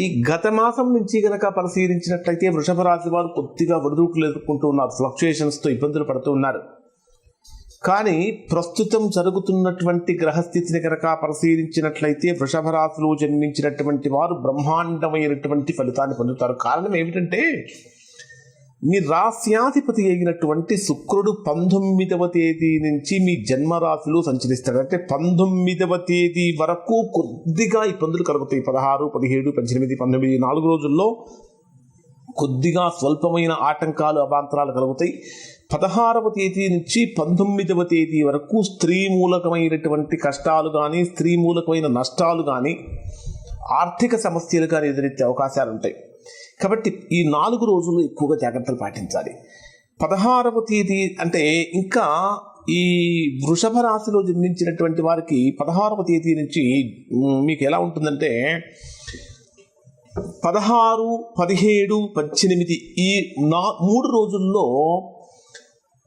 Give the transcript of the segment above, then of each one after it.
ఈ గత మాసం నుంచి గనక పరిశీలించినట్లయితే వృషభ రాశి వారు కొద్దిగా ఒడిదుడుకులు ఎదుర్కొంటూ ఉన్నారు. ఫ్లక్చుయేషన్స్తో ఇబ్బందులు పడుతూ ఉన్నారు. కానీ ప్రస్తుతం జరుగుతున్నటువంటి గ్రహస్థితిని గనక పరిశీలించినట్లయితే వృషభ రాశిలో జన్మించినటువంటి వారు బ్రహ్మాండమైనటువంటి ఫలితాన్ని పొందుతారు. కారణం ఏమిటంటే మీ రాశ్యాధిపతి అయినటువంటి శుక్రుడు పంతొమ్మిదవ తేదీ నుంచి మీ జన్మరాశిలో సంచరిస్తాడు. అంటే పంతొమ్మిదవ తేదీ వరకు కొద్దిగా ఇబ్బందులు కలుగుతాయి. పదహారు పదిహేడు పద్దెనిమిది పంతొమ్మిది నాలుగు రోజుల్లో కొద్దిగా స్వల్పమైన ఆటంకాలు అవాంతరాలు కలుగుతాయి. పదహారవ తేదీ నుంచి పంతొమ్మిదవ తేదీ వరకు స్త్రీ మూలకమైనటువంటి కష్టాలు కానీ స్త్రీ మూలకమైన నష్టాలు కానీ ఆర్థిక సమస్యలు కానీ ఎదురెత్తే అవకాశాలు ఉంటాయి కాబట్టి ఈ నాలుగు రోజులు ఎక్కువగా జాగ్రత్తలు పాటించాలి. పదహారవ తేదీ అంటే ఇంకా ఈ వృషభ రాశిలో జన్మించినటువంటి వారికి పదహారవ తేదీ నుంచి మీకు ఎలా ఉంటుందంటే పదహారు పదిహేడు పద్దెనిమిది ఈ నా మూడు రోజుల్లో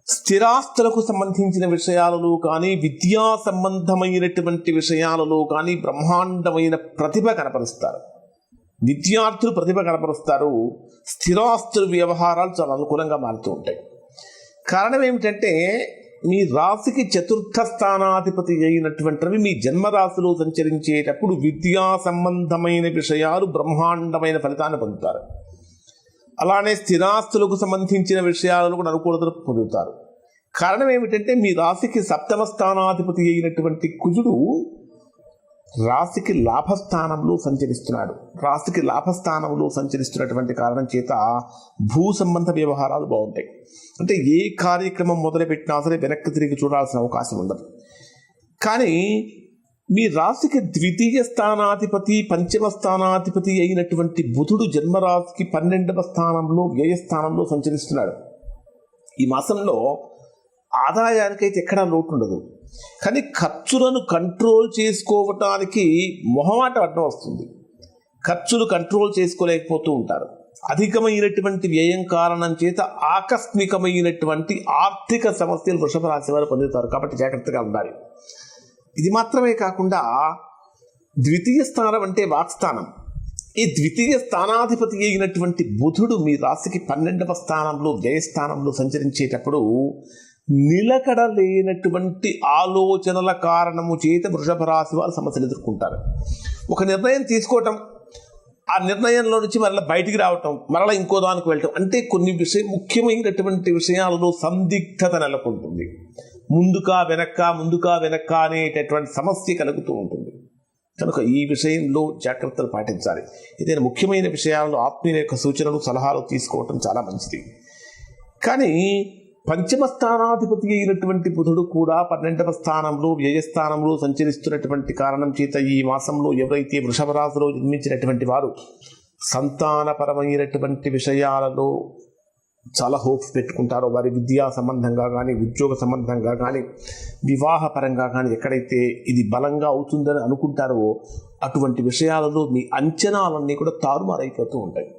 స్థిరాస్తులకు సంబంధించిన విషయాలలో కానీ విద్యా సంబంధమైనటువంటి విషయాలలో కానీ బ్రహ్మాండమైన ప్రతిభ కనపరుస్తారు. విద్యార్థులు ప్రతిభ కనపరుస్తారు స్థిరాస్తుల వ్యవహారాలు చాలా అనుకూలంగా మారుతూ ఉంటాయి. కారణం ఏమిటంటే మీ రాశికి చతుర్థ స్థానాధిపతి అయినటువంటివి మీ జన్మరాశిలో సంచరించేటప్పుడు విద్యా సంబంధమైన విషయాలు బ్రహ్మాండమైన ఫలితాన్ని పొందుతారు. అలానే స్థిరాస్తులకు సంబంధించిన విషయాలను కూడా అనుకూలతను పొందుతారు. కారణం ఏమిటంటే మీ రాశికి సప్తమ స్థానాధిపతి అయినటువంటి కుజుడు రాశికి లాభస్థానంలో సంచరిస్తున్నాడు. రాశికి లాభస్థానంలో సంచరిస్తున్నటువంటి కారణం చేత భూ సంబంధ వ్యవహారాలు బాగుంటాయి. అంటే ఏ కార్యక్రమం మొదలుపెట్టినా సరే వెనక్కి తిరిగి చూడాల్సిన అవకాశం ఉండదు. కానీ మీ రాశికి ద్వితీయ స్థానాధిపతి పంచమ స్థానాధిపతి అయినటువంటి బుధుడు జన్మరాశికి పన్నెండవ స్థానంలో వ్యయస్థానంలో సంచరిస్తున్నాడు. ఈ మాసంలో ఆదాయానికైతే ఎక్కడా లోటు ఉండదు కానీ ఖర్చులను కంట్రోల్ చేసుకోవటానికి మొహమాట అడ్డం వస్తుంది. ఖర్చులు కంట్రోల్ చేసుకోలేకపోతూ ఉంటారు. అధికమైనటువంటి వ్యయం కారణం చేత ఆకస్మికమైనటువంటి ఆర్థిక సమస్యలు వృషభ రాశి వారు పొందుతారు. కాబట్టి జాగ్రత్తగా ఉండాలి. ఇది మాత్రమే కాకుండా ద్వితీయ స్థానం అంటే వాక్స్థానం. ఈ ద్వితీయ స్థానాధిపతి అయినటువంటి బుధుడు మీ రాశికి పన్నెండవ స్థానంలో వ్యయస్థానంలో సంచరించేటప్పుడు నిలకడ లేనటువంటి ఆలోచనల కారణము చేత వృషభ రాశి వారు సమస్యలు ఎదుర్కొంటారు. ఒక నిర్ణయం తీసుకోవటం ఆ నిర్ణయంలో నుంచి మరలా బయటికి రావటం మరలా ఇంకో దానికి వెళ్ళటం అంటే కొన్ని విషయం ముఖ్యమైనటువంటి విషయాలలో సందిగ్ధత నెలకొంటుంది. ముందుకా వెనక్క ముందుకా వెనక్క అనేటటువంటి సమస్య కలుగుతూ ఉంటుంది. కనుక ఈ విషయంలో జాగ్రత్తలు పాటించాలి. ఏదైనా ముఖ్యమైన విషయాల్లో ఆత్మీయుల యొక్క సూచనలు సలహాలు తీసుకోవటం చాలా మంచిది. కానీ పంచమ స్థానాధిపతి అయినటువంటి బుధుడు కూడా పన్నెండవ స్థానంలో వ్యయస్థానంలో సంచరిస్తున్నటువంటి కారణం చేత ఈ మాసంలో ఎవరైతే వృషభ రాశిలో జన్మించినటువంటి వారు సంతానపరమైనటువంటి విషయాలలో చాలా హోప్స్ పెట్టుకుంటారో వారి విద్యా సంబంధంగా కానీ ఉద్యోగ సంబంధంగా కానీ వివాహపరంగా కానీ ఎక్కడైతే ఇది బలంగా అవుతుందని అనుకుంటారో అటువంటి విషయాలలో మీ అంచనాలన్నీ కూడా తారుమారైపోతూ ఉంటాయి.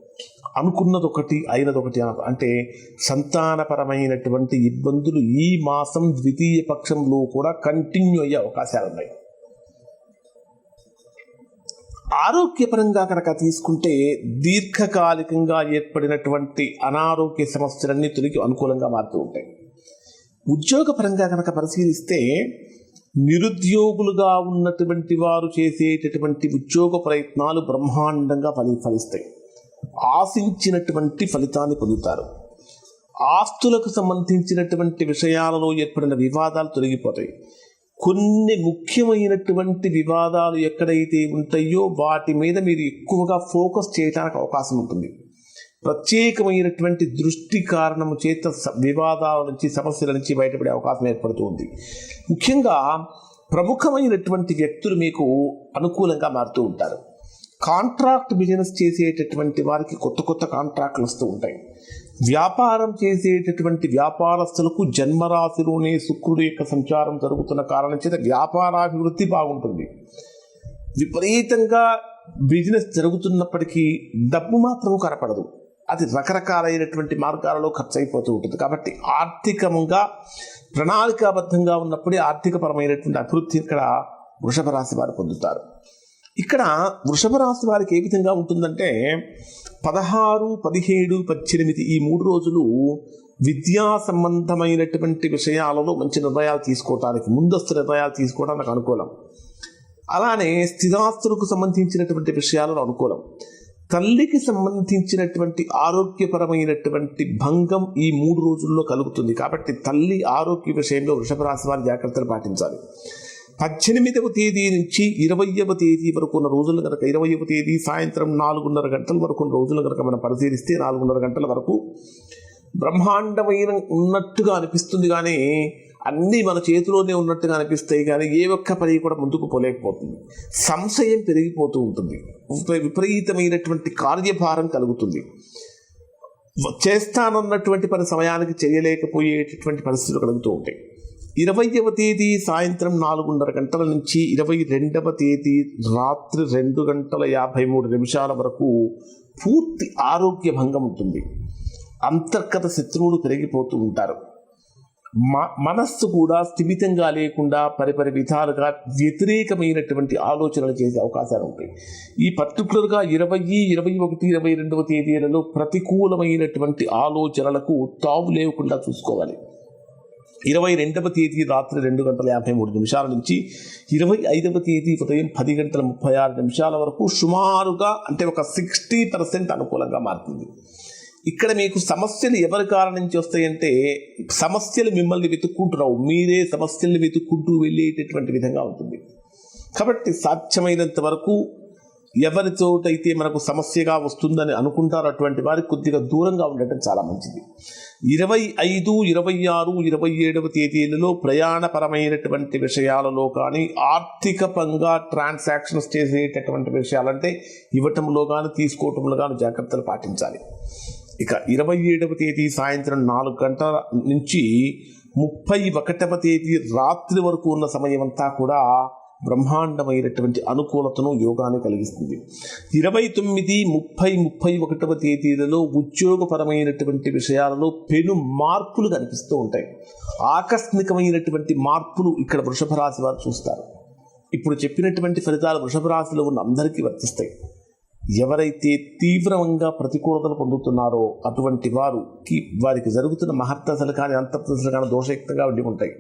అనుకున్నది ఒకటి అయినది ఒకటి అంటే సంతానపరమైనటువంటి ఇబ్బందులు ఈ మాసం ద్వితీయ పక్షంలో కూడా కంటిన్యూ అయ్యే అవకాశాలు ఉన్నాయి ఆరోగ్యపరంగా కనుక తీసుకుంటే దీర్ఘకాలికంగా ఏర్పడినటువంటి అనారోగ్య సమస్యలన్నీ తొలగి అనుకూలంగా మారుతూ ఉంటాయి. ఉద్యోగపరంగా కనుక పరిశీలిస్తే నిరుద్యోగులుగా ఉన్నటువంటి వారు చేసేటటువంటి ఉద్యోగ ప్రయత్నాలు బ్రహ్మాండంగా ఫలి ఫలిస్తాయి. ఆశించినటువంటి ఫలితాన్ని పొందుతారు. ఆస్తులకు సంబంధించినటువంటి విషయాలలో ఏర్పడిన వివాదాలు తొలగిపోతాయి. కొన్ని ముఖ్యమైనటువంటి వివాదాలు ఎక్కడైతే ఉంటాయో వాటి మీద మీరు ఎక్కువగా ఫోకస్ చేయడానికి అవకాశం ఉంటుంది. ప్రత్యేకమైనటువంటి దృష్టి కారణము చేత వివాదాల నుంచి సమస్యల నుంచి బయటపడే అవకాశం ఏర్పడుతుంది ముఖ్యంగా ప్రముఖమైనటువంటి వ్యక్తులు మీకు అనుకూలంగా మారుతూ ఉంటారు. కాంట్రాక్ట్ బిజినెస్ చేసేటటువంటి వారికి కొత్త కొత్త కాంట్రాక్ట్లు వస్తూ ఉంటాయి. వ్యాపారం చేసేటటువంటి వ్యాపారస్తులకు జన్మరాశిలోనే శుక్రుడు యొక్క సంచారం జరుగుతున్న కారణం చేత వ్యాపారాభివృద్ధి బాగుంటుంది. విపరీతంగా బిజినెస్ జరుగుతున్నప్పటికీ డబ్బు మాత్రం కనపడదు. అది రకరకాలైనటువంటి మార్గాలలో ఖర్చు అయిపోతూ ఉంటుంది. కాబట్టి ఆర్థికంగా ప్రణాళికాబద్ధంగా ఉన్నప్పుడే ఆర్థికపరమైనటువంటి అభివృద్ధి ఇక్కడ వృషభ రాశి వారు పొందుతారు. ఇక్కడ వృషభ రాశి వారికి ఏ విధంగా ఉంటుందంటే పదహారు పదిహేడు పద్దెనిమిది ఈ మూడు రోజులు విద్యా సంబంధమైనటువంటి విషయాలలో మంచి నిర్ణయాలు తీసుకోవటానికి ముందస్తు నిర్ణయాలు తీసుకోవడానికి అనుకూలం. అలానే స్థిరాస్తులకు సంబంధించినటువంటి విషయాలను అనుకూలం. తల్లికి సంబంధించినటువంటి ఆరోగ్యపరమైనటువంటి భంగం ఈ మూడు రోజుల్లో కలుగుతుంది. కాబట్టి తల్లి ఆరోగ్య విషయంలో వృషభ రాశి వారి జాగ్రత్తలు పాటించాలి. పద్దెనిమిదవ తేదీ నుంచి ఇరవయవ తేదీ వరకు ఉన్న రోజులు కనుక ఇరవయవ తేదీ సాయంత్రం నాలుగున్నర గంటల వరకు ఉన్న రోజులు కనుక మనం పరిశీలిస్తే నాలుగున్నర గంటల వరకు బ్రహ్మాండమైన ఉన్నట్టుగా అనిపిస్తుంది కానీ అన్నీ మన చేతిలోనే ఉన్నట్టుగా అనిపిస్తాయి కానీ ఏ ఒక్క పని కూడా ముందుకు పోలేకపోతుంది. సంశయం పెరిగిపోతూ ఉంటుంది. విపరీతమైనటువంటి కార్యభారం కలుగుతుంది. చేస్తానన్నటువంటి పని సమయానికి చేయలేకపోయేటటువంటి పరిస్థితులు కలుగుతూ ఉంటాయి. ఇరవైవ తేదీ సాయంత్రం నాలుగున్నర గంటల నుంచి ఇరవై రెండవ తేదీ రాత్రి రెండు గంటల యాభై మూడు నిమిషాల వరకు పూర్తి ఆరోగ్య భంగం ఉంటుంది. అంతర్గత శత్రువులు పెరిగిపోతూ ఉంటారు. మ- మనస్సు కూడా స్థిమితంగా లేకుండా పరిపరి విధాలుగా వ్యతిరేకమైనటువంటి ఆలోచనలు చేసే అవకాశాలు ఉంటాయి. ఈ పర్టికులర్గా ఇరవై ఇరవై ఒకటి ఇరవై రెండవ తేదీలలో ప్రతికూలమైనటువంటి ఆలోచనలకు తావు లేకుండా చూసుకోవాలి. ఇరవై రెండవ తేదీ రాత్రి రెండు గంటల యాభై మూడు నిమిషాల నుంచి ఇరవై ఐదవ తేదీ ఉదయం పది గంటల ముప్పై ఆరు నిమిషాల వరకు సుమారుగా అంటే ఒక సిక్స్టీ పర్సెంట్ అనుకూలంగా మారుతుంది. ఇక్కడ మీకు సమస్యలు ఎవరి కారణం నుంచి వస్తాయంటే సమస్యలు మిమ్మల్ని వెతుక్కుంటున్నావు. మీరే సమస్యల్ని వెతుక్కుంటూ వెళ్ళేటటువంటి విధంగా ఉంటుంది. కాబట్టి సాధ్యమైనంత వరకు ఎవరితోటైతే మనకు సమస్యగా వస్తుందని అనుకుంటారు అటువంటి వారికి కొద్దిగా దూరంగా ఉండటం చాలా మంచిది. ఇరవై ఐదు ఇరవై ఆరు ఇరవై ఏడవ తేదీలలో ప్రయాణపరమైనటువంటి విషయాలలో కానీ ఆర్థికపంగా ట్రాన్సాక్షన్స్ చేసేటటువంటి విషయాలంటే ఇవ్వటంలో కానీ తీసుకోవటంలో కానీ జాగ్రత్తలు పాటించాలి. ఇక ఇరవై ఏడవ తేదీ సాయంత్రం నాలుగు గంటల నుంచి ముప్పై ఒకటవ తేదీ రాత్రి వరకు ఉన్న సమయం అంతా కూడా బ్రహ్మాండమైనటువంటి అనుకూలతను యోగాన్ని కలిగిస్తుంది. ఇరవై తొమ్మిది ముప్పై ముప్పై ఒకటవ తేదీలలో ఉద్యోగపరమైనటువంటి విషయాలలో పెను మార్పులు కనిపిస్తూ ఉంటాయి. ఆకస్మికమైనటువంటి మార్పులు ఇక్కడ వృషభ రాశి వారు చూస్తారు. ఇప్పుడు చెప్పినటువంటి ఫలితాలు వృషభ రాశిలో ఉన్న అందరికీ వర్తిస్తాయి. ఎవరైతే తీవ్రంగా ప్రతికూలతలు పొందుతున్నారో అటువంటి వారికి వారికి జరుగుతున్న మహత్తసలు కానీ అంతర్దశలు కానీ దోషయుక్తంగా ఉండి ఉంటాయి.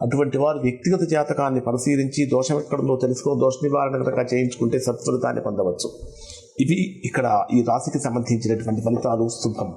అటువంటి వారు వ్యక్తిగత జాతకాన్ని పరిశీలించి దోషం ఎక్కడంలో తెలుసుకుని దోష నివారణ కనుక చేయించుకుంటే సత్ఫలితాన్ని పొందవచ్చు. ఇవి ఇక్కడ ఈ రాశికి సంబంధించినటువంటి ఫలితాలు శుభం.